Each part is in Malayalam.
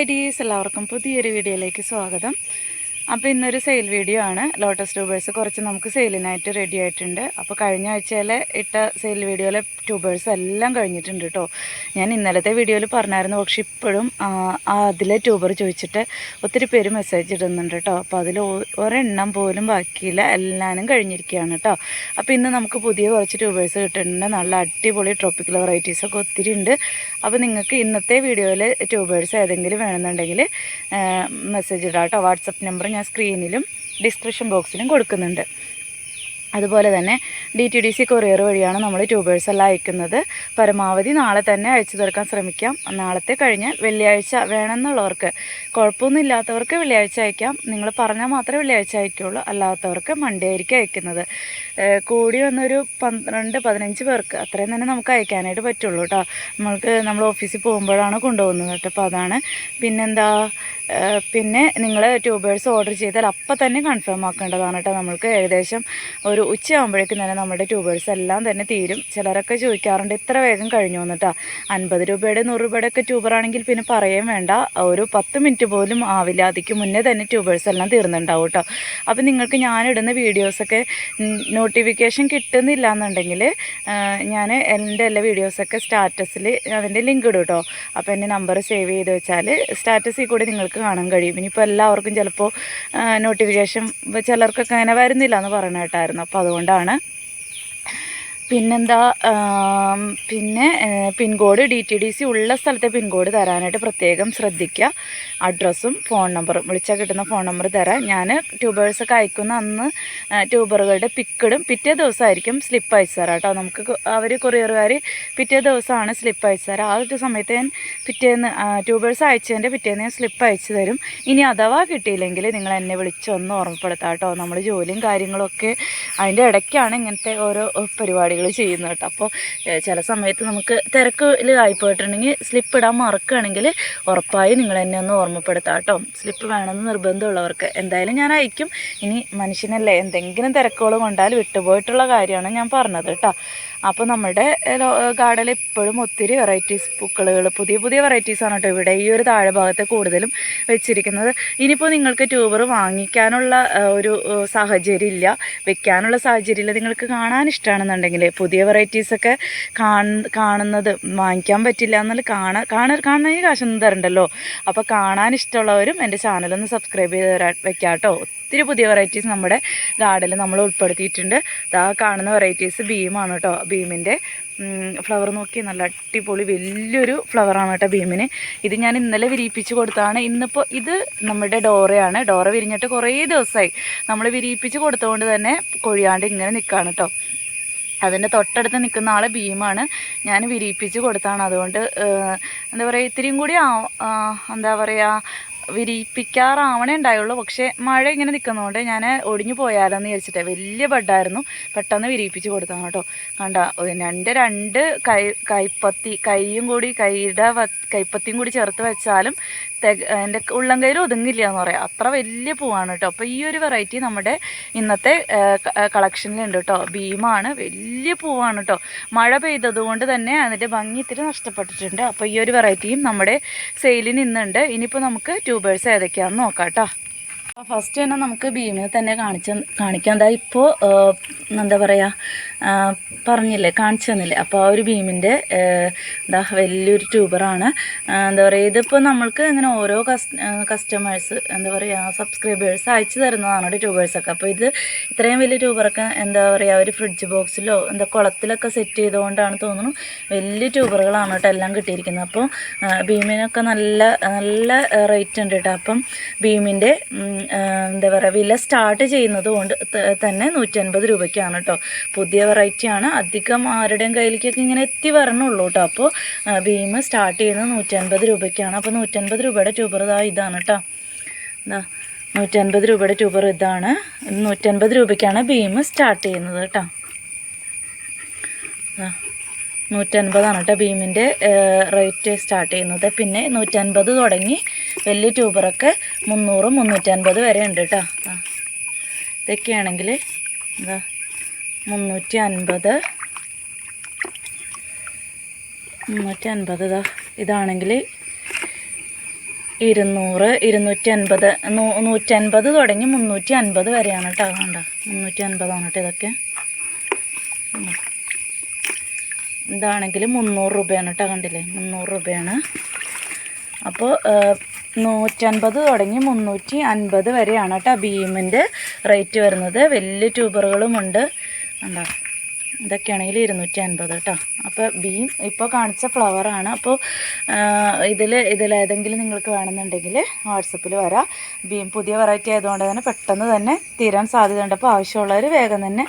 ഹായ് ഡീസ് എല്ലാവർക്കും പുതിയൊരു വീഡിയോയിലേക്ക് സ്വാഗതം. അപ്പോൾ ഇന്നൊരു സെയിൽ വീഡിയോ ആണ്. ലോട്ടസ് ട്യൂബേഴ്സ് കുറച്ച് നമുക്ക് സെയിലിനായിട്ട് റെഡി ആയിട്ടുണ്ട്. അപ്പോൾ കഴിഞ്ഞ ആഴ്ചയിലെ ഇട്ട സെയിൽ വീഡിയോയിലെ ട്യൂബേഴ്സ് എല്ലാം കഴിഞ്ഞിട്ടുണ്ട് കേട്ടോ ഞാൻ ഇന്നലത്തെ വീഡിയോയിൽ പറഞ്ഞായിരുന്നു പക്ഷെ ഇപ്പോഴും അതിലെ ട്യൂബർ ചോദിച്ചിട്ട് ഒത്തിരി പേര് മെസ്സേജ് ഇടുന്നുണ്ട് കേട്ടോ അപ്പോൾ അതിൽ ഒരെണ്ണം പോലും ബാക്കിയില്ല. എല്ലാനും കഴിഞ്ഞിരിക്കുകയാണ് കേട്ടോ അപ്പോൾ ഇന്ന് നമുക്ക് പുതിയ കുറച്ച് ട്യൂബേഴ്സ് കിട്ടുന്നുണ്ട്. നല്ല അടിപൊളി ട്രോപ്പിക്കൽ വെറൈറ്റീസ് ഒക്കെ ഒത്തിരി ഉണ്ട്. അപ്പോൾ നിങ്ങൾക്ക് ഇന്നത്തെ വീഡിയോയിൽ ട്യൂബേഴ്സ് ഏതെങ്കിലും വേണമെന്നുണ്ടെങ്കിൽ മെസ്സേജ് ഇടാം കേട്ടോ വാട്സപ്പ് നമ്പർ ഞാൻ സ്ക്രീനിലും ഡിസ്ക്രിപ്ഷൻ ബോക്സിലും കൊടുക്കുന്നുണ്ട്. അതുപോലെ തന്നെ D T D C courier വഴിയാണ് നമ്മൾ ട്യൂബേഴ്സ് എല്ലാം അയക്കുന്നത്. പരമാവധി നാളെ തന്നെ അയച്ചു തീർക്കാൻ ശ്രമിക്കാം. നാളത്തെ കഴിഞ്ഞാൽ വെള്ളിയാഴ്ച വേണമെന്നുള്ളവർക്ക് കുഴപ്പമൊന്നും ഇല്ലാത്തവർക്ക് വെള്ളിയാഴ്ച അയക്കാം. നിങ്ങൾ പറഞ്ഞാൽ മാത്രമേ വെള്ളിയാഴ്ച അയക്കുള്ളൂ. അല്ലാത്തവർക്ക് മൺഡേ ആയിരിക്കും അയക്കുന്നത്. കൂടി വന്നൊരു പന്ത്രണ്ട് പതിനഞ്ച് പേർക്ക് അത്രയും തന്നെ നമുക്ക് അയക്കാനായിട്ട് പറ്റുള്ളൂ കേട്ടോ നമ്മൾക്ക് നമ്മൾ ഓഫീസിൽ പോകുമ്പോഴാണ് കൊണ്ടുപോകുന്നത് കേട്ടോ അപ്പോൾ അതാണ്. പിന്നെന്താ? പിന്നെ നിങ്ങൾ ട്യൂബേഴ്സ് ഓർഡർ ചെയ്താൽ അപ്പം തന്നെ കൺഫേം ആക്കേണ്ടതാണ് കേട്ടോ നമ്മൾക്ക് ഏകദേശം ഒരു ഉച്ചയാകുമ്പോഴേക്കും തന്നെ നമ്മുടെ ട്യൂബേഴ്സ് എല്ലാം തന്നെ തീരും. ചിലരൊക്കെ ചോദിക്കാറുണ്ട് ഇത്ര വേഗം കഴിഞ്ഞു എന്നിട്ടാ അൻപത് രൂപയുടെ നൂറ് രൂപയുടെ ഒക്കെ ട്യൂബറാണെങ്കിൽ പിന്നെ പറയുകയും വേണ്ട. ഒരു പത്ത് മിനിറ്റ് പോലും ആവില്ല. അതിക്ക് മുന്നേ തന്നെ ട്യൂബേഴ്സ് എല്ലാം തീർന്നുണ്ടാവും കേട്ടോ അപ്പോൾ നിങ്ങൾക്ക് ഞാനിടുന്ന വീഡിയോസൊക്കെ നോട്ടിഫിക്കേഷൻ കിട്ടുന്നില്ല എന്നുണ്ടെങ്കിൽ ഞാൻ എന്റെ എല്ലാ വീഡിയോസൊക്കെ സ്റ്റാറ്റസിൽ അതിന്റെ ലിങ്ക് ഇടും കേട്ടോ അപ്പോൾ എന്റെ നമ്പർ സേവ് ചെയ്ത് വെച്ചാൽ സ്റ്റാറ്റസിൽ കൂടി നിങ്ങൾക്ക് കാണാൻ കഴിയും. ഇനിയിപ്പോൾ എല്ലാവർക്കും ചിലപ്പോൾ നോട്ടിഫിക്കേഷൻ ചിലർക്കൊക്കെ അങ്ങനെ വരുന്നില്ല എന്ന് പറയണ കേട്ടായിരുന്നു. അപ്പോൾ അതുകൊണ്ടാണ് പിന്നെന്താ പിന്നെ pin code D T D C ഉള്ള സ്ഥലത്തെ പിൻകോഡ് തരാനായിട്ട് പ്രത്യേകം ശ്രദ്ധിക്കുക അഡ്രസ്സും ഫോൺ നമ്പറും വിളിച്ചാൽ കിട്ടുന്ന ഫോൺ നമ്പർ തരാം. ഞാൻ ട്യൂബേഴ്സൊക്കെ അയക്കുന്ന അന്ന് ട്യൂബറുകളുടെ പിക്കിടും. പിറ്റേ ദിവസമായിരിക്കും സ്ലിപ്പ് അയച്ചു തരാം കേട്ടോ. നമുക്ക് അവർ കൊറിയറുകാർ പിറ്റേ ദിവസമാണ് സ്ലിപ്പ് അയച്ചു തരാം ആ ഒരു സമയത്ത് ഞാൻ പിറ്റേന്ന് ട്യൂബേഴ്സ് അയച്ചതിന്റെ പിറ്റേന്ന് ഞാൻ സ്ലിപ്പ് അയച്ചു തരും. ഇനി അഥവാ കിട്ടിയില്ലെങ്കിൽ നിങ്ങൾ എന്നെ വിളിച്ചൊന്ന് ഓർമ്മപ്പെടുത്താം കേട്ടോ. നമ്മൾ ജോലിയും കാര്യങ്ങളൊക്കെ അതിന്റെ ഇടയ്ക്കാണ് ഇങ്ങനത്തെ ഓരോ പരിപാടികൾ ചെയ്യുന്നത് കേട്ടോ. അപ്പോൾ ചില സമയത്ത് നമുക്ക് തിരക്കിൽ ആയിപ്പോയിട്ടുണ്ടെങ്കിൽ സ്ലിപ്പ് ഇടാൻ മറക്കുകയാണെങ്കിൽ ഉറപ്പായി നിങ്ങൾ എന്നെ ഒന്ന് ഓർമ്മപ്പെടുത്താം കേട്ടോ. സ്ലിപ്പ് വേണമെന്ന് നിർബന്ധമുള്ളവർക്ക് എന്തായാലും ഞാൻ അയക്കും. ഇനി മനുഷ്യനല്ലേ എന്തെങ്കിലും തിരക്കുകൾ കൊണ്ടാൽ വിട്ടുപോയിട്ടുള്ള കാര്യമാണ് ഞാൻ പറഞ്ഞത് കേട്ടോ. അപ്പോൾ നമ്മുടെ ഗാർഡനിൽ ഇപ്പോഴും ഒത്തിരി വെറൈറ്റീസ് പൂക്കളുകൾ പുതിയ പുതിയ വെറൈറ്റീസ് ആണ് കേട്ടോ ഇവിടെ ഈ ഒരു താഴെ ഭാഗത്ത് കൂടുതലും വെച്ചിരിക്കുന്നത്. ഇനിയിപ്പോൾ നിങ്ങൾക്ക് ട്യൂബർ വാങ്ങിക്കാനുള്ള ഒരു സാഹചര്യം ഇല്ല. വെക്കാനുള്ള സാഹചര്യം ഇല്ല. നിങ്ങൾക്ക് കാണാൻ ഇഷ്ടമാണെന്നുണ്ടെങ്കിൽ പുതിയ വെറൈറ്റീസൊക്കെ കാണുന്നത് വാങ്ങിക്കാൻ പറ്റില്ല എന്നാൽ കാണാൻ കാണാൻ കാണുന്നതിന് കാശൊന്നും തരണ്ടല്ലോ. അപ്പോൾ കാണാൻ ഇഷ്ടമുള്ളവരും എന്റെ ചാനലൊന്ന് സബ്സ്ക്രൈബ് ചെയ്ത് തരാ വെക്കാം കേട്ടോ ഒത്തിരി പുതിയ വെറൈറ്റീസ് നമ്മുടെ ഗാർഡനിൽ നമ്മൾ ഉൾപ്പെടുത്തിയിട്ടുണ്ട്. ഇതാ കാണുന്ന വെറൈറ്റീസ് ബീമാണ് കേട്ടോ ബീമിന്റെ ഫ്ലവർ നോക്കി നല്ല അടിപൊളി വലിയൊരു ഫ്ലവറാണ് കേട്ടോ ഭീമിന്. ഇത് ഞാൻ ഇന്നലെ വിരിയിപ്പിച്ച് കൊടുത്താണ് ഇന്നിപ്പോൾ ഇത് നമ്മുടെ ഡോറയാണ്. ഡോറ വിരിഞ്ഞിട്ട് കുറേ ദിവസമായി നമ്മൾ വിരിയിപ്പിച്ച് കൊടുത്തുകൊണ്ട് തന്നെ കൊഴിയാണ്ട് ഇങ്ങനെ നിൽക്കുകയാണ് കേട്ടോ അതിന്റെ തൊട്ടടുത്ത് നിൽക്കുന്ന ആൾ ഭീമാണ്. ഞാൻ വിരിയിപ്പിച്ച് കൊടുത്താണ് അതുകൊണ്ട് എന്താ പറയുക ഇത്തിരിയും കൂടി എന്താ പറയുക വിരിയിപ്പിക്കാറാവണേ ഉണ്ടായുള്ളൂ. പക്ഷേ മഴ ഇങ്ങനെ നിൽക്കുന്നതുകൊണ്ട് ഞാൻ ഒടിഞ്ഞു പോയാലെന്ന് വിചാരിച്ചിട്ട്. വലിയ ബെഡായിരുന്നു. പെട്ടെന്ന് വിരിയിപ്പിച്ച് കൊടുത്താണ് കേട്ടോ. കണ്ട രണ്ട് രണ്ട് കൈ കൈപ്പത്തി കൈയും കൂടി കൈയുടെ കൈപ്പത്തിയും കൂടി ചേർത്ത് വെച്ചാലും തെക എന്റെ ഉള്ളം കയ്യിൽ ഒതുങ്ങില്ല എന്ന് പറയാം. അത്ര വലിയ പൂവാണ് കേട്ടോ. അപ്പോൾ ഈ ഒരു വെറൈറ്റി നമ്മുടെ ഇന്നത്തെ കളക്ഷനിലുണ്ട് കേട്ടോ. ഭീമാണ്. വലിയ പൂവാണ് കേട്ടോ. മഴ പെയ്തതുകൊണ്ട് തന്നെ അതിന്റെ ഭംഗി ഇത്തിരി നഷ്ടപ്പെട്ടിട്ടുണ്ട്. അപ്പോൾ ഈ ഒരു വെറൈറ്റിയും നമ്മുടെ സെയിലിന് ഇന്നുണ്ട്. ഇനിയിപ്പോൾ നമുക്ക് ട്യൂബേഴ്സ് ഏതൊക്കെയാണെന്ന് നോക്കാം കേട്ടോ ഫസ്റ്റ് തന്നെ നമുക്ക് ഭീമിനെ തന്നെ കാണിച്ച കാണിക്കാം. എന്താ ഇപ്പോൾ എന്താ പറയുക പറഞ്ഞില്ലേ കാണിച്ചു തന്നില്ലേ? അപ്പോൾ ആ ഒരു ഭീമിന്റെ എന്താ വലിയൊരു ട്യൂബറാണ്. എന്താ പറയുക ഇതിപ്പോൾ നമ്മൾക്ക് ഇങ്ങനെ ഓരോ കസ് കസ്റ്റമേഴ്സ് എന്താ പറയുക സബ്സ്ക്രൈബേഴ്സ് അയച്ചു തരുന്നതാണ് ട്യൂബേഴ്സൊക്കെ അപ്പോൾ ഇത് ഇത്രയും വലിയ ട്യൂബറൊക്കെ എന്താ പറയുക ഒരു ഫ്രിഡ്ജ് ബോക്സിലോ എന്താ കുളത്തിലൊക്കെ സെറ്റ് ചെയ്തുകൊണ്ടാണ് തോന്നുന്നു വലിയ ട്യൂബറുകളാണ് കേട്ടോ എല്ലാം കിട്ടിയിരിക്കുന്നത്. അപ്പോൾ ഭീമിനൊക്കെ നല്ല നല്ല റേറ്റ് ഉണ്ട് കേട്ടോ. അപ്പം ഭീമിന്റെ എന്താ പറയുക വില സ്റ്റാർട്ട് ചെയ്യുന്നത് കൊണ്ട് തന്നെ നൂറ്റൻപത് രൂപയ്ക്കാണ് കേട്ടോ. പുതിയ വെറൈറ്റിയാണ് അധികം ആരുടെയും കയ്യിലേക്കൊക്കെ ഇങ്ങനെ എത്തി വരണുള്ളൂ കേട്ടോ അപ്പോൾ ഭീം സ്റ്റാർട്ട് ചെയ്യുന്നത് നൂറ്റൻപത് രൂപയ്ക്കാണ്. അപ്പോൾ നൂറ്റൻപത് രൂപയുടെ ട്യൂബർ ഇതാ ഇതാണ് കേട്ടോ എന്താ നൂറ്റൻപത് രൂപയുടെ ട്യൂബർ ഇതാണ്. നൂറ്റൻപത് രൂപയ്ക്കാണ് ഭീം സ്റ്റാർട്ട് ചെയ്യുന്നത് കേട്ടോ നൂറ്റൻപതാണ് കേട്ടോ ഭീമിന്റെ റേറ്റ് സ്റ്റാർട്ട് ചെയ്യുന്നത്. പിന്നെ നൂറ്റൻപത് തുടങ്ങി വലിയ ട്യൂബറൊക്കെ മുന്നൂറ് മുന്നൂറ്റൻപത് വരെ ഉണ്ട് കേട്ടോ ഇതൊക്കെയാണെങ്കിൽ എന്താ മുന്നൂറ്റി അൻപത് മുന്നൂറ്റി അൻപത് ഇതാ ഇതാണെങ്കിൽ ഇരുന്നൂറ് ഇരുന്നൂറ്റി അൻപത് നൂറ്റി അൻപത് തുടങ്ങി മുന്നൂറ്റി അൻപത് വരെയാണ് കേട്ടോ. വേണ്ട മുന്നൂറ്റി അൻപതാണ് കേട്ടോ ഇതൊക്കെ. ഇതാണെങ്കിൽ മുന്നൂറ് രൂപയാണ് കേട്ടോ കണ്ടില്ലേ? മുന്നൂറ് രൂപയാണ്. അപ്പോൾ നൂറ്റൻപത് തുടങ്ങി മുന്നൂറ്റി അൻപത് വരെയാണ് കേട്ടോ ഭീമിന്റെ റേറ്റ് വരുന്നത്. വലിയ ട്യൂബറുകളുമുണ്ട്. ഉണ്ടോ ഇതൊക്കെയാണെങ്കിൽ ഇരുന്നൂറ്റി അൻപത് കേട്ടോ അപ്പോൾ ബീം ഇപ്പോൾ കാണിച്ച ഫ്ലവറാണ് അപ്പോൾ ഇതിൽ ഇതിലേതെങ്കിലും നിങ്ങൾക്ക് വേണമെന്നുണ്ടെങ്കിൽ വാട്സപ്പിൽ വരാം. ബീം പുതിയ വെറൈറ്റി ആയതുകൊണ്ട് തന്നെ പെട്ടെന്ന് തന്നെ തീരാൻ സാധ്യതയുണ്ട്. അപ്പോൾ ആവശ്യമുള്ളവർ വേഗം തന്നെ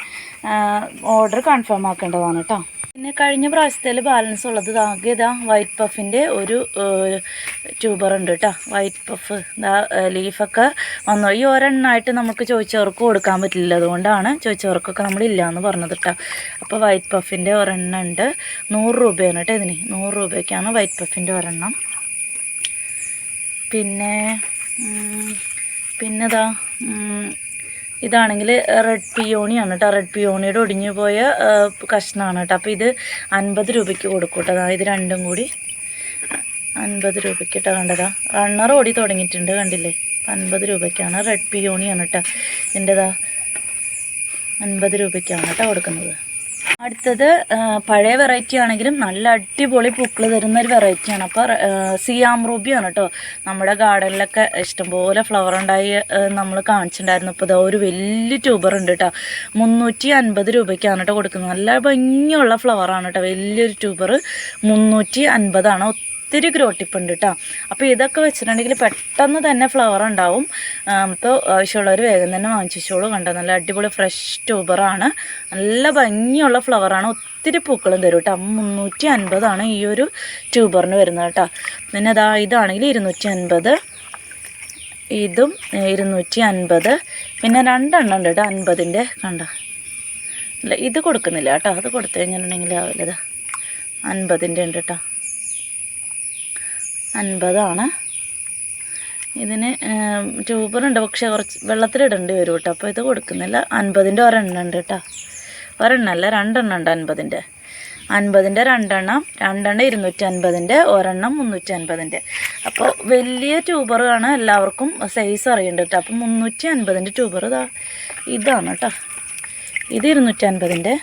ഓർഡർ കൺഫേം ആക്കേണ്ടതാണ് കേട്ടോ പിന്നെ കഴിഞ്ഞ പ്രാവശ്യത്തിൽ ബാലൻസ് ഉള്ളത് ആകെ ഇതാ വൈറ്റ് പഫിന്റെ ഒരു ട്യൂബർ ഉണ്ട് കേട്ടോ വൈറ്റ് പഫ് ഇതാ ലീഫൊക്കെ വന്നു. ഈ ഒരെണ്ണമായിട്ട് നമുക്ക് ചോദിച്ചവർക്ക് കൊടുക്കാൻ പറ്റില്ല. അതുകൊണ്ടാണ് ചോദിച്ചവർക്കൊക്കെ നമ്മൾ ഇല്ലയെന്ന് പറഞ്ഞത് കേട്ടോ അപ്പോൾ വൈറ്റ് പഫിന്റെ ഒരെണ്ണം ഉണ്ട്. നൂറ് രൂപയാണ് കേട്ടോ ഇതിന്. നൂറ് രൂപയ്ക്കാണ് വൈറ്റ് പഫിന്റെ ഒരെണ്ണം. പിന്നെ പിന്നെതാ ഇതാണെങ്കിൽ റെഡ് പിയോണിയാണ് കേട്ടോ റെഡ് പിയോണിയുടെ ഒടിഞ്ഞു പോയ കഷ്ണമാണ് കേട്ടോ അപ്പോൾ ഇത് അൻപത് രൂപയ്ക്ക് കൊടുക്കും കേട്ടോ ഇത് രണ്ടും കൂടി അൻപത് രൂപയ്ക്ക് കേട്ടോ കണ്ടതാ. റണ്ണർ ഓടി തുടങ്ങിയിട്ടുണ്ട് കണ്ടില്ലേ? അൻപത് രൂപയ്ക്കാണ് റെഡ് പിയോണിയാണ് കേട്ടോ ഇതിന്റെതാ അൻപത് രൂപയ്ക്കാണ് കേട്ടോ കൊടുക്കുന്നത്. അടുത്തത് പഴയ വെറൈറ്റി ആണെങ്കിലും നല്ല അടിപൊളി പൂക്കൾ തരുന്ന ഒരു വെറൈറ്റിയാണ് അപ്പോൾ സിയാം റൂബിയാണ് കേട്ടോ നമ്മുടെ ഗാർഡനിലൊക്കെ ഇഷ്ടംപോലെ ഫ്ലവർ ഉണ്ടായി നമ്മൾ കാണിച്ചിട്ടുണ്ടായിരുന്നു. അപ്പോൾ ഇതാ ഒരു വലിയ ട്യൂബർ ഉണ്ട് കേട്ടോ മുന്നൂറ്റി അൻപത് രൂപയ്ക്കാണ് കേട്ടോ കൊടുക്കുന്നത്. നല്ല ഭംഗിയുള്ള ഫ്ലവറാണ് കേട്ടോ വലിയൊരു ട്യൂബർ മുന്നൂറ്റി അൻപതാണ് ഒത്തിരി ഗ്രോട്ടിപ്പ് ഉണ്ട് കേട്ടോ അപ്പോൾ ഇതൊക്കെ വെച്ചിട്ടുണ്ടെങ്കിൽ പെട്ടെന്ന് തന്നെ ഫ്ലവർ ഉണ്ടാവും. അപ്പോൾ ആവശ്യമുള്ളവർ വേഗം തന്നെ വാങ്ങിച്ചോളൂ കണ്ടോ? നല്ല അടിപൊളി ഫ്രഷ് ട്യൂബറാണ് നല്ല ഭംഗിയുള്ള ഫ്ലവറാണ് ഒത്തിരി പൂക്കളും തരും കേട്ടോ മുന്നൂറ്റി അൻപതാണ് ഈ ഒരു ട്യൂബറിന് വരുന്നത് കേട്ടോ പിന്നെ അതാ ഇതാണെങ്കിൽ ഇരുന്നൂറ്റി അൻപത് ഇതും ഇരുന്നൂറ്റി അൻപത് പിന്നെ രണ്ടെണ്ണം ഉണ്ട് കേട്ടോ അൻപതിന്റെ കണ്ടോ? അല്ല ഇത് കൊടുക്കുന്നില്ല കേട്ടോ അത് കൊടുത്തു കഴിഞ്ഞിട്ടുണ്ടെങ്കിൽ ആവില്ല. അൻപതിന്റെ ഉണ്ട് കേട്ടോ അൻപതാണ്. ഇതിന് ട്യൂബറുണ്ട് പക്ഷെ കുറച്ച് വെള്ളത്തിലിടേണ്ടി വരും കേട്ടോ. അപ്പോൾ ഇത് കൊടുക്കുന്നില്ല. അൻപതിന്റെ ഒരെണ്ണം ഉണ്ട് കേട്ടോ ഒരെണ്ണമല്ല രണ്ടെണ്ണം ഉണ്ട് അൻപതിന്റെ. അൻപതിന്റെ രണ്ടെണ്ണം രണ്ടെണ്ണം ഇരുന്നൂറ്റി അൻപതിന്റെ ഒരെണ്ണം മുന്നൂറ്റി അൻപതിന്റെ അപ്പോൾ വലിയ ട്യൂബറാണ് എല്ലാവർക്കും സൈസ് അറിയേണ്ടത് കേട്ടോ. അപ്പോൾ മുന്നൂറ്റി അൻപതിന്റെ ട്യൂബർ ഇതാ ഇതാണ് കേട്ടോ. ഇത് ഇരുന്നൂറ്റി അൻപതിന്റെ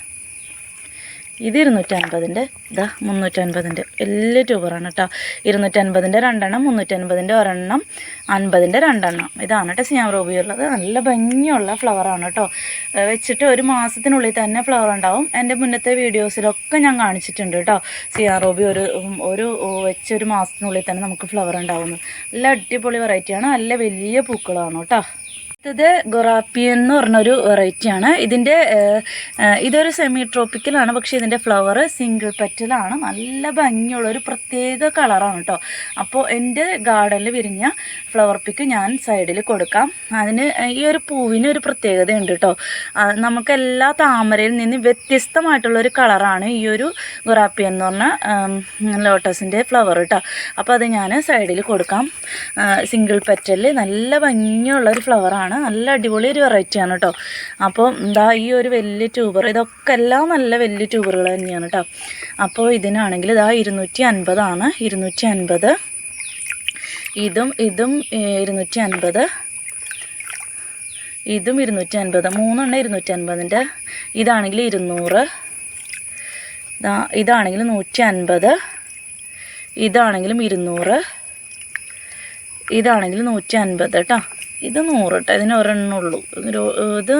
ഇത് ഇരുന്നൂറ്റൻപതിന്റെ. ഇതാ മുന്നൂറ്റൻപതിന്റെ. വലിയ ട്യൂബറാണ് കേട്ടോ ഇരുന്നൂറ്റൻപതിന്റെ രണ്ടെണ്ണം മുന്നൂറ്റൻപതിന്റെ ഒരെണ്ണം അൻപതിന്റെ രണ്ടെണ്ണം. ഇതാണ് കേട്ടോ സിയാം റൂബിയുള്ളത്. നല്ല ഭംഗിയുള്ള ഫ്ലവറാണ് കേട്ടോ വെച്ചിട്ട് ഒരു മാസത്തിനുള്ളിൽ തന്നെ ഫ്ലവർ ഉണ്ടാവും. എന്റെ മുന്നത്തെ വീഡിയോസിലൊക്കെ ഞാൻ കാണിച്ചിട്ടുണ്ട് കേട്ടോ സിയാം റൂബി ഒരു ഒരു വെച്ച് ഒരു മാസത്തിനുള്ളിൽ തന്നെ നമുക്ക് ഫ്ലവർ ഉണ്ടാവുന്നു നല്ല അടിപൊളി വെറൈറ്റിയാണ്. നല്ല വലിയ പൂക്കളാണ് കേട്ടോ അടുത്തത് ഗൊറാപ്പി എന്ന് പറഞ്ഞൊരു വെറൈറ്റിയാണ് ഇതിന്റെ ഇതൊരു സെമി ട്രോപ്പിക്കലാണ് പക്ഷേ ഇതിന്റെ ഫ്ലവർ സിംഗിൾ പെറ്റലാണ് നല്ല ഭംഗിയുള്ള ഒരു പ്രത്യേക കളറാണ് കേട്ടോ അപ്പോൾ എന്റെ ഗാർഡനിൽ വിരിഞ്ഞ ഫ്ലവർ പിക്ക് ഞാൻ സൈഡിൽ കൊടുക്കാം. അതിന് ഈ ഒരു പൂവിന് ഒരു പ്രത്യേകതയുണ്ട് കേട്ടോ നമുക്ക് എല്ലാ താമരയിൽ നിന്ന് വ്യത്യസ്തമായിട്ടുള്ള ഒരു കളറാണ് ഈ ഒരു ഗൊറാപ്പി എന്ന് പറഞ്ഞ ലോട്ടസിന്റെ ഫ്ലവർ കേട്ടോ അപ്പോൾ അത് ഞാൻ സൈഡിൽ കൊടുക്കാം. സിംഗിൾ പെറ്റലിൽ നല്ല ഭംഗിയുള്ള ഒരു ഫ്ലവറാണ് നല്ല അടിപൊളി ഒരു വെറൈറ്റിയാണ് കേട്ടോ അപ്പോൾ എന്താ ഈ ഒരു വലിയ ട്യൂബർ ഇതൊക്കെ എല്ലാം നല്ല വലിയ ട്യൂബറുകൾ തന്നെയാണ് കേട്ടോ അപ്പോൾ ഇതിനാണെങ്കിൽ ഇതാ ഇരുന്നൂറ്റി അൻപതാണ് ഇരുന്നൂറ്റി അൻപത് ഇതും ഇതും ഇരുന്നൂറ്റി അൻപത് ഇതും ഇരുന്നൂറ്റി അൻപത് മൂന്നെണ്ണം ഇരുന്നൂറ്റി അൻപതിന്റെ ഇതാണെങ്കിൽ ഇരുന്നൂറ്. ഇതാ ഇതാണെങ്കിൽ നൂറ്റി അൻപത് ഇതാണെങ്കിലും ഇരുന്നൂറ്. ഇതാണെങ്കിൽ നൂറ്റി അൻപത് കേട്ടോ ഇത് നൂറ് കേട്ടോ ഇതിന് ഒരെണ്ണുള്ളൂ ഇത്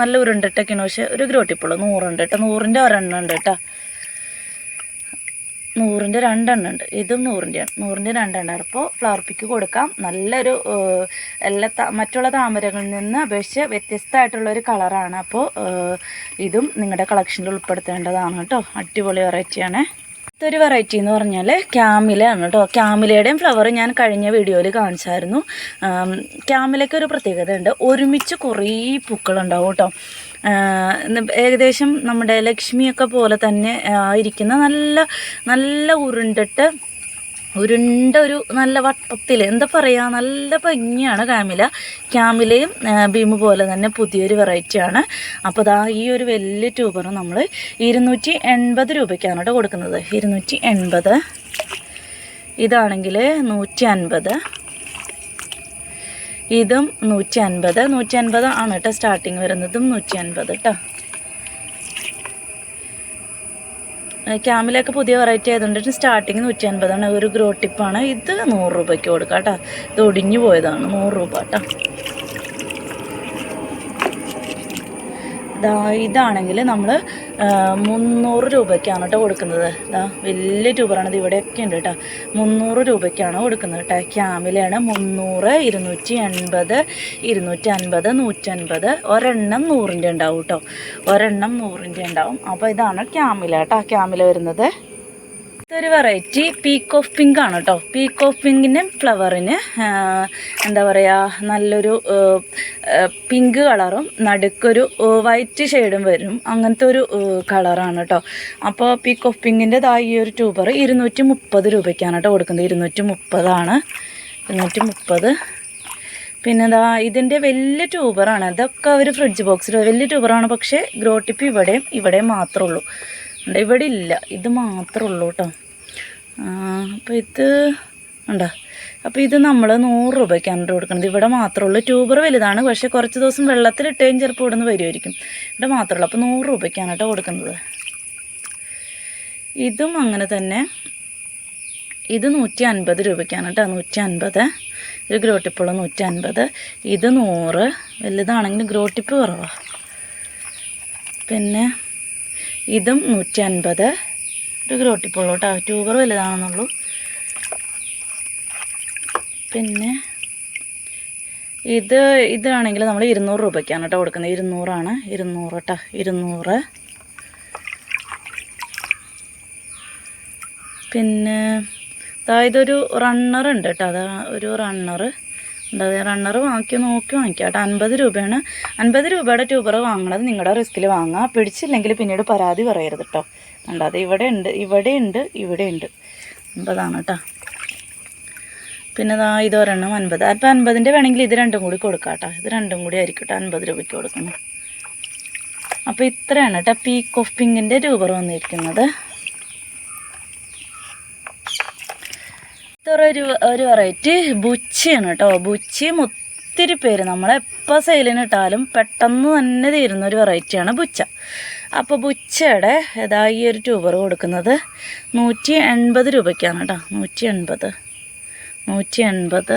നല്ല ഉരുണ്ടിട്ടൊക്കെയാണ് പക്ഷെ ഒരു ഗ്രോട്ടിപ്പുള്ളൂ നൂറുണ്ട് കേട്ടോ. നൂറിന്റെ ഒരെണ്ണം ഉണ്ട് കേട്ടോ. നൂറിന്റെ രണ്ടെണ്ണം ഉണ്ട്. ഇതും നൂറിന്റെയാണ് നൂറിന്റെ രണ്ടെണ്ണം അപ്പോൾ ഫ്ലവർ പിക്ക് കൊടുക്കാം. നല്ലൊരു എല്ലാ മറ്റുള്ള താമരകളിൽ നിന്ന് അപേക്ഷിച്ച് വ്യത്യസ്തമായിട്ടുള്ള ഒരു കളറാണ് അപ്പോൾ ഇതും നിങ്ങളുടെ കളക്ഷനിൽ ഉൾപ്പെടുത്തേണ്ടതാണ് കേട്ടോ. അടിപൊളി വെറൈറ്റിയാണ് അടുത്തൊരു വെറൈറ്റി എന്ന് പറഞ്ഞാൽ ക്യാമിലയാണ് കേട്ടോ ക്യാമിലയുടെയും ഫ്ലവർ ഞാൻ കഴിഞ്ഞ വീഡിയോയിൽ കാണിച്ചായിരുന്നു. ക്യാമിലയ്ക്ക് ഒരു പ്രത്യേകത ഉണ്ട് ഒരുമിച്ച് കുറേ പൂക്കളുണ്ടാവും കേട്ടോ ഏകദേശം നമ്മുടെ ലക്ഷ്മിയൊക്കെ പോലെ തന്നെ ആയിരിക്കുന്ന നല്ല നല്ല ഉരുണ്ടിട്ട് ഉരുണ്ട ഒരു നല്ല വട്ടത്തിൽ എന്താ പറയുക നല്ല ഭംഗിയാണ് കാമില. ക്യാമിലയും ആ, പോലെ തന്നെ പുതിയൊരു വെറൈറ്റിയാണ് അപ്പോൾ ദാ ഈ ഒരു വലിയ ട്യൂബറും നമ്മൾ ഇരുന്നൂറ്റി എൺപത് രൂപയ്ക്കാണ് കേട്ടോ കൊടുക്കുന്നത്. ഇരുന്നൂറ്റി എൺപത്. ഇതാണെങ്കിൽ നൂറ്റി അൻപത്. ഇതും നൂറ്റി അൻപത്. നൂറ്റി അൻപത് ആണ് കേട്ടോ സ്റ്റാർട്ടിങ് വരുന്നതും നൂറ്റി അൻപത് കേട്ടോ ക്യാമിലൊക്കെ പുതിയ വെറൈറ്റി ആയതുകൊണ്ട് സ്റ്റാർട്ടിങ് നൂറ്റി അൻപതാണ് ഒരു ഗ്രോ ടിപ്പാണ് ഇത് നൂറ് രൂപയ്ക്ക് കൊടുക്കാം കേട്ടോ. ഇത് ഒടിഞ്ഞു പോയതാണ്. നൂറ് രൂപ കേട്ടോ ദാ ഇതാണെങ്കിൽ നമ്മൾ മുന്നൂറ് രൂപയ്ക്കാണ് കേട്ടോ കൊടുക്കുന്നത്. ഇതാ വലിയ ട്യൂബറാണ് ഇത് ഇവിടെയൊക്കെ ഉണ്ട് കേട്ടോ. മുന്നൂറ് രൂപയ്ക്കാണ് കൊടുക്കുന്നത് കേട്ടോ. ക്യാമിലാണ് മുന്നൂറ് ഇരുന്നൂറ്റി എൺപത് ഇരുന്നൂറ്റി അൻപത് നൂറ്റൻപത്. ഒരെണ്ണം നൂറിന്റെ ഉണ്ടാവും കേട്ടോ. ഒരെണ്ണം നൂറിന്റെ ഉണ്ടാവും. അപ്പോൾ ഇതാണ് ക്യാമില കേട്ടോ. ക്യാമില വരുന്നത്. ഇതൊരു വെറൈറ്റി പീക്ക് ഓഫ് പിങ്ക് ആണ് കേട്ടോ പീക്ക് ഓഫ് പിങ്കിന്റെ ഫ്ലവറിന് എന്താ പറയുക നല്ലൊരു പിങ്ക് കളറും നടുക്കൊരു വൈറ്റ് ഷെയ്ഡും വരും. അങ്ങനത്തെ ഒരു കളറാണ് കേട്ടോ അപ്പോൾ പീക്ക് ഓഫ് പിങ്കിന്റെ ഈ ഒരു ട്യൂബർ ഇരുന്നൂറ്റി മുപ്പത് രൂപയ്ക്കാണ് കേട്ടോ കൊടുക്കുന്നത്. ഇരുന്നൂറ്റി മുപ്പതാണ് ഇരുന്നൂറ്റി മുപ്പത് പിന്നെ എന്താ ഇതിന്റെ വലിയ ട്യൂബറാണ് ഇതൊക്കെ ഒരു ഫ്രിഡ്ജ് ബോക്സിൽ വലിയ ട്യൂബറാണ് പക്ഷേ ഗ്രോ ടിപ്പ് ഇവിടെയും ഇവിടെയും മാത്രമേ ഉള്ളൂ. ഇവിടെ ഇല്ല ഇത് മാത്രമേ ഉള്ളൂ കേട്ടോ. അപ്പോൾ ഇത് ഉണ്ടോ അപ്പോൾ ഇത് നമ്മൾ നൂറ് രൂപയ്ക്കാണ് കൊടുക്കുന്നത്. ഇവിടെ മാത്രമേ ഉള്ളൂ. ട്യൂബർ വലുതാണ്. പക്ഷേ കുറച്ച് ദിവസം വെള്ളത്തിലിട്ടേയും ചിലപ്പോൾ ഇവിടെ നിന്ന് വരുമായിരിക്കും ഇവിടെ മാത്രമേ ഉള്ളൂ. അപ്പോൾ നൂറ് രൂപയ്ക്കാണ് കേട്ടോ കൊടുക്കുന്നത്. ഇതും അങ്ങനെ തന്നെ. ഇത് നൂറ്റി അൻപത് രൂപയ്ക്കാണ് കേട്ടോ. നൂറ്റി അൻപത് ഒരു ഗ്രോട്ടിപ്പുള്ള നൂറ്റി അൻപത് ഇത് നൂറ്. വലുതാണെങ്കിൽ ഗ്രോട്ടിപ്പ് കുറവാണ് പിന്നെ ഇതും നൂറ്റി അൻപത് ഒരു ഗ്രോട്ടിപ്പുള്ളൂ കേട്ടോ ട്യൂബർ വലുതാണെന്നുള്ളൂ. പിന്നെ ഇത് ഇതാണെങ്കിൽ നമ്മൾ ഇരുന്നൂറ് രൂപയ്ക്കാണ് കേട്ടോ കൊടുക്കുന്നത്. ഇരുന്നൂറാണ്. ഇരുന്നൂറ് കേട്ടോ ഇരുന്നൂറ്. പിന്നെ അതായത് ഒരു റണ്ണർ ഉണ്ട് കേട്ടോ. അതാ ഒരു റണ്ണർ എന്താ റണ്ണർ വാങ്ങിക്കി നോക്കി വാങ്ങിക്കുക കേട്ടോ. അൻപത് രൂപയാണ്. അൻപത് രൂപയുടെ ട്യൂബർ വാങ്ങണത് നിങ്ങളുടെ റിസ്ക്കിൽ വാങ്ങുക പിടിച്ചില്ലെങ്കിൽ പിന്നീട് പരാതി പറയരുത് കേട്ടോ കണ്ടോ അത് ഇവിടെ ഉണ്ട് ഇവിടെ ഉണ്ട് ഇവിടെ ഉണ്ട്. അൻപതാണ് കേട്ടോ. പിന്നെ ദാ ഇതൊരെണ്ണം അൻപത്. അപ്പോൾ അൻപതിന്റെ വേണമെങ്കിൽ ഇത് രണ്ടും കൂടി കൊടുക്കാം കേട്ടോ ഇത് രണ്ടും കൂടി ആയിരിക്കും കേട്ടോ അൻപത് രൂപയ്ക്ക് കൊടുക്കണം. അപ്പോൾ ഇത്രയാണ് കേട്ടോ പീക്ക് ഓഫ് പിങ്കിന്റെ രൂപർ വന്നിരിക്കുന്നത്. ഇതൊരു ഒരു വെറൈറ്റി ബുച്ചിയാണ് കേട്ടോ. ബുച്ചിയും ഒത്തിരി പേര്. നമ്മളെപ്പോൾ സെയിലിന് ഇട്ടാലും പെട്ടെന്ന് തന്നെ തീരുന്ന ഒരു വെറൈറ്റിയാണ് ബുച്ച. അപ്പോൾ ബുച്ചയുടെ ഇതാ ഈ ഒരു ട്യൂബർ കൊടുക്കുന്നത് നൂറ്റി എൺപത് രൂപയ്ക്കാണ് കേട്ടോ. നൂറ്റി എൺപത് നൂറ്റി എൺപത്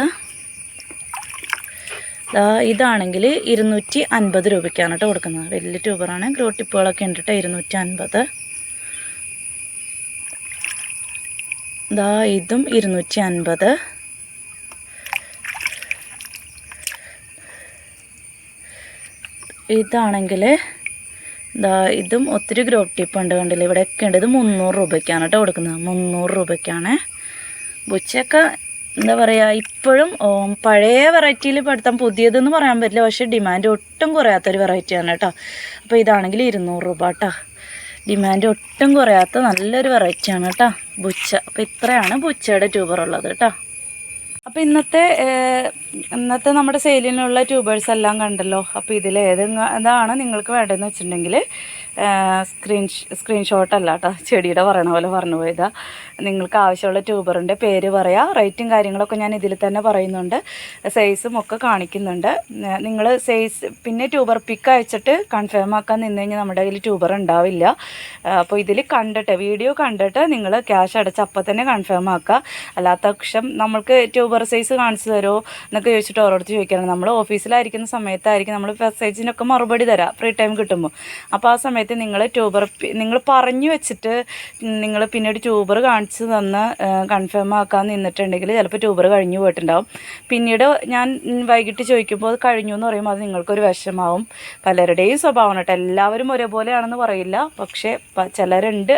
ഇതാണെങ്കിൽ ഇരുന്നൂറ്റി അൻപത് രൂപയ്ക്കാണ് കേട്ടോ കൊടുക്കുന്നത്. വലിയ ട്യൂബറാണ് ഗ്രോ ടിപ്പുകളൊക്കെ ഉണ്ട് കേട്ടോ ഇരുന്നൂറ്റി അൻപത് ദാ ഇതും ഇരുന്നൂറ്റി അൻപത് ഇതാണെങ്കിൽ ദാ ഇതും ഒത്തിരി ഗ്രോ ടിപ്പ് ഉണ്ട് കണ്ടില്ല? ഇവിടെയൊക്കെ ഉണ്ട്. ഇത് മുന്നൂറ് രൂപയ്ക്കാണ് കേട്ടോ കൊടുക്കുന്നത്. മുന്നൂറ് രൂപയ്ക്കാണ്. ബുച്ചയൊക്കെ എന്താ പറയുക ഇപ്പോഴും പഴയ വെറൈറ്റിയിൽ പെടുത്താൻ പുതിയതെന്ന് പറയാൻ പറ്റില്ല. പക്ഷേ ഡിമാൻഡ് ഒട്ടും കുറയാത്തൊരു വെറൈറ്റിയാണ് കേട്ടോ. അപ്പോൾ ഇതാണെങ്കിൽ ഇരുന്നൂറ് രൂപ കേട്ടോ. ഡിമാൻഡ് ഒട്ടും കുറയാത്ത നല്ലൊരു വെറൈറ്റിയാണ് കേട്ടോ. ബുച്ച. അപ്പോൾ ഇത്രയാണ് ബുച്ചയുടെ ട്യൂബർ ഉള്ളത് കേട്ടോ. അപ്പോൾ ഇന്നത്തെ ഇന്നത്തെ നമ്മുടെ സെയിലിനുള്ള ട്യൂബേഴ്സ് എല്ലാം കണ്ടല്ലോ. അപ്പോൾ ഇതിൽ ഇതാണ് നിങ്ങൾക്ക് വേണ്ടതെന്ന് വെച്ചിട്ടുണ്ടെങ്കിൽ സ്ക്രീൻ സ്ക്രീൻഷോട്ട് അല്ല കേട്ടോ ചെടിയുടെ പറയണ പോലെ പറഞ്ഞു പോയതാ. നിങ്ങൾക്ക് ആവശ്യമുള്ള ട്യൂബറിന്റെ പേര് പറയാം റേറ്റും കാര്യങ്ങളൊക്കെ ഞാൻ ഇതിൽ തന്നെ പറയുന്നുണ്ട്. സൈസും ഒക്കെ കാണിക്കുന്നുണ്ട്. നിങ്ങൾ സൈസ് പിന്നെ ട്യൂബർ പിക്ക് അയച്ചിട്ട് കൺഫേം ആക്കാൻ നിന്ന് കഴിഞ്ഞാൽ നമ്മുടെ കയ്യിൽ ട്യൂബർ ഉണ്ടാവില്ല. അപ്പോൾ ഇതിൽ കണ്ടിട്ട് വീഡിയോ കണ്ടിട്ട് നിങ്ങൾ ക്യാഷ് അടച്ച് അപ്പം തന്നെ കൺഫേം ആക്കുക. അല്ലാത്ത പക്ഷം നമ്മൾക്ക് ട്യൂബർ സൈസ് കാണിച്ചു തരുമോ എന്നൊക്കെ ചോദിച്ചിട്ട് ഓരോരുത്തർ ചോദിക്കാറ് നമ്മൾ ഓഫീസിലായിരിക്കുന്ന സമയത്തായിരിക്കും നമ്മൾ മെസ്സേജിനൊക്കെ മറുപടി തരാം ഫ്രീ ടൈം കിട്ടുമ്പോൾ. അപ്പോൾ ആ സമയത്ത് നിങ്ങൾ ട്യൂബർ നിങ്ങൾ പറഞ്ഞു വെച്ചിട്ട് നിങ്ങൾ പിന്നീട് ട്യൂബർ കാണിച്ച് തന്ന് കൺഫേം ആക്കാൻ നിന്നിട്ടുണ്ടെങ്കിൽ ചിലപ്പോൾ ട്യൂബർ കഴിഞ്ഞു പോയിട്ടുണ്ടാവും. പിന്നീട് ഞാൻ വൈകിട്ട് ചോദിക്കുമ്പോൾ അത് കഴിഞ്ഞു എന്ന് പറയുമ്പോൾ അത് നിങ്ങൾക്കൊരു വിഷമാവും പലരുടെയും സ്വഭാവമാണ് കേട്ടോ. എല്ലാവരും ഒരേപോലെയാണെന്ന് പറയില്ല. പക്ഷേ ചിലരുണ്ട്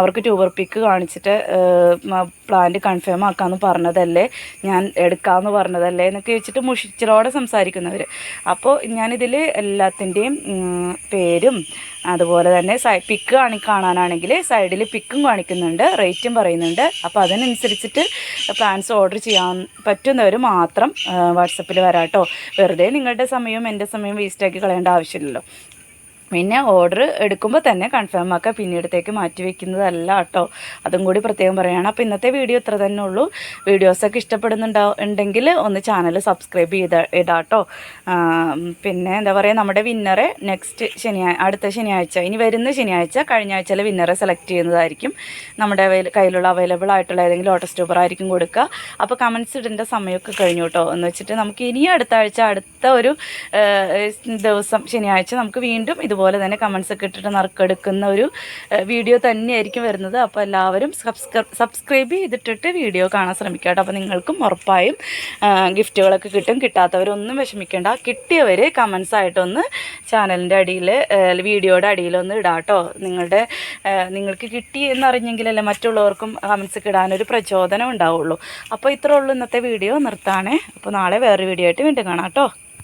അവർക്ക് ട്യൂബർ പിക്ക് കാണിച്ചിട്ട് പ്ലാന്റ് കൺഫേം ആക്കാമെന്ന് പറഞ്ഞതല്ലേ? ഞാൻ എടുക്കാമെന്ന് പറഞ്ഞതല്ലേ എന്നൊക്കെ വെച്ചിട്ട് മുഷിച്ചിലോടെ സംസാരിക്കുന്നവർ അപ്പോൾ ഞാനിതിൽ എല്ലാത്തിന്റെയും പേരും അതുപോലെ തന്നെ സൈ പിക്ക് കാണി കാണാനാണെങ്കിൽ സൈഡിൽ പിക്കും കാണിക്കുന്നുണ്ട് റേറ്റും പറയുന്നുണ്ട്. അപ്പോൾ അതിനനുസരിച്ചിട്ട് പ്ലാൻസ് ഓർഡർ ചെയ്യാൻ പറ്റുന്നവർ മാത്രം വാട്സപ്പിൽ വരാട്ടോ. വെറുതെ നിങ്ങളുടെ സമയവും എന്റെ സമയവും വേസ്റ്റാക്കി കളയേണ്ട ആവശ്യമില്ലല്ലോ. പിന്നെ ഓർഡർ എടുക്കുമ്പോൾ തന്നെ കൺഫേം ആക്കുക പിന്നീടത്തേക്ക് മാറ്റി വെക്കുന്നതല്ല കേട്ടോ അതും കൂടി പ്രത്യേകം പറയുകയാണ് അപ്പോൾ ഇന്നത്തെ വീഡിയോ ഇത്ര തന്നെ ഉള്ളൂ. വീഡിയോസൊക്കെ ഇഷ്ടപ്പെടുന്നുണ്ടോ ഉണ്ടെങ്കിൽ ഒന്ന് ചാനൽ സബ്സ്ക്രൈബ് ചെയ്ത് ഇടാം കേട്ടോ പിന്നെ എന്താ പറയുക നമ്മുടെ വിന്നറെ നെക്സ്റ്റ് ശനിയാഴ്ച അടുത്ത ശനിയാഴ്ച ഇനി വരുന്ന ശനിയാഴ്ച കഴിഞ്ഞ ആഴ്ചയിലെ വിന്നറെ സെലക്ട് ചെയ്യുന്നതായിരിക്കും. നമ്മുടെ കയ്യിലുള്ള അവൈലബിൾ ആയിട്ടുള്ള ഏതെങ്കിലും ഓട്ടോ ട്യൂബർ ആയിരിക്കും കൊടുക്കുക. അപ്പോൾ കമൻസ് ഇടേണ്ട സമയമൊക്കെ കഴിഞ്ഞു കേട്ടോ എന്ന് വെച്ചിട്ട് നമുക്ക് ഇനി അടുത്ത ആഴ്ച അടുത്ത ഒരു ദിവസം ശനിയാഴ്ച നമുക്ക് വീണ്ടും ഇതുപോലെ തന്നെ കമൻസ് ഒക്കെ ഇട്ടിട്ട് നറുക്കെടുക്കുന്ന ഒരു വീഡിയോ തന്നെയായിരിക്കും വരുന്നത്. അപ്പോൾ എല്ലാവരും സബ്സ്ക്രൈബ് സബ്സ്ക്രൈബ് ചെയ്തിട്ടിട്ട് വീഡിയോ കാണാൻ ശ്രമിക്കുക കേട്ടോ. അപ്പോൾ നിങ്ങൾക്കും ഉറപ്പായും ഗിഫ്റ്റുകളൊക്കെ കിട്ടും. കിട്ടാത്തവരൊന്നും വിഷമിക്കേണ്ട. കിട്ടിയവർ കമൻസ് ആയിട്ടൊന്ന് ചാനലിന്റെ അടിയിൽ വീഡിയോയുടെ അടിയിലൊന്ന് ഇടാം കേട്ടോ. നിങ്ങളുടെ നിങ്ങൾക്ക് കിട്ടി എന്നറിഞ്ഞെങ്കിലല്ലേ മറ്റുള്ളവർക്കും കമൻസ് കിടാനൊരു പ്രചോദനം ഉണ്ടാവുള്ളൂ. അപ്പോൾ ഇത്രേ ഉള്ളൂ ഇന്നത്തെ വീഡിയോ നിർത്താണേ. അപ്പോൾ നാളെ വേറൊരു വീഡിയോ ആയിട്ട് വീണ്ടും കാണാം കേട്ടോ.